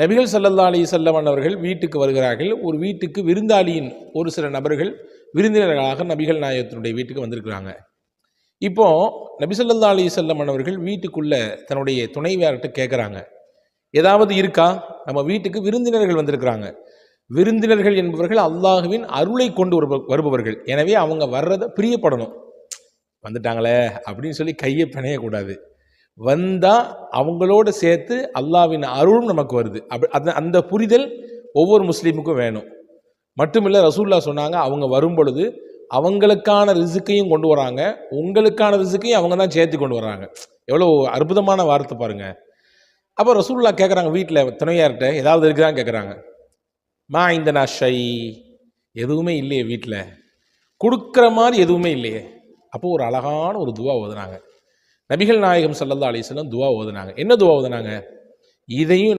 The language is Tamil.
நபிகள் சல்லல்லா அலி செல்லமன் அவர்கள் வீட்டுக்கு வருகிறார்கள். ஒரு வீட்டுக்கு விருந்தாளியின் ஒரு சில நபர்கள் விருந்தினர்களாக நபிகள் நாயகத்தினுடைய வீட்டுக்கு வந்திருக்கிறாங்க. இப்போ நபி ஸல்லல்லாஹு அலைஹி செல்லமன் அவர்கள் வீட்டுக்குள்ள தன்னுடைய துணைவியார்கிட்ட கேட்குறாங்க ஏதாவது இருக்கா? நம்ம வீட்டுக்கு விருந்தினர்கள் வந்திருக்கிறாங்க. விருந்தினர்கள் என்பவர்கள் அல்லாஹுவின் அருளை கொண்டு வருப- வருபவர்கள். எனவே அவங்க வர்றதை பிரியப்படணும். வந்துட்டாங்களே அப்படின்னு சொல்லி கையை பிணையக்கூடாது. வந்தா அவங்களோட சேர்த்து அல்லாஹ்வின் அருளும் நமக்கு வருது. அப்படி அந்த அந்த புரிதல் ஒவ்வொரு முஸ்லீமுக்கும் வேணும். மட்டுமில்லை ரசூல்லா சொன்னாங்க அவங்க வரும் பொழுது அவங்களுக்கான ரிசுக்கையும் கொண்டு வராங்க. உங்களுக்கான ரிசுக்கையும் அவங்க தான் சேர்த்து கொண்டு வராங்க. எவ்வளோ அற்புதமான வார்த்தை பாருங்க. அப்போ ரசூல்லா கேட்குறாங்க வீட்டில் துணையார்கிட்ட ஏதாவது இருக்குதான்னு கேட்குறாங்க மா இந்த ஷை. எதுவுமே இல்லையே வீட்டில் கொடுக்குற மாதிரி எதுவுமே இல்லையே. அப்போ ஒரு அழகான ஒரு துவா ஓதுனாங்க. நபிகள் நாயகம் சல்லல்லா அலிஸ்லாம் துவா ஓதுனாங்க. என்ன துவா ஓதுனாங்க? இதையும்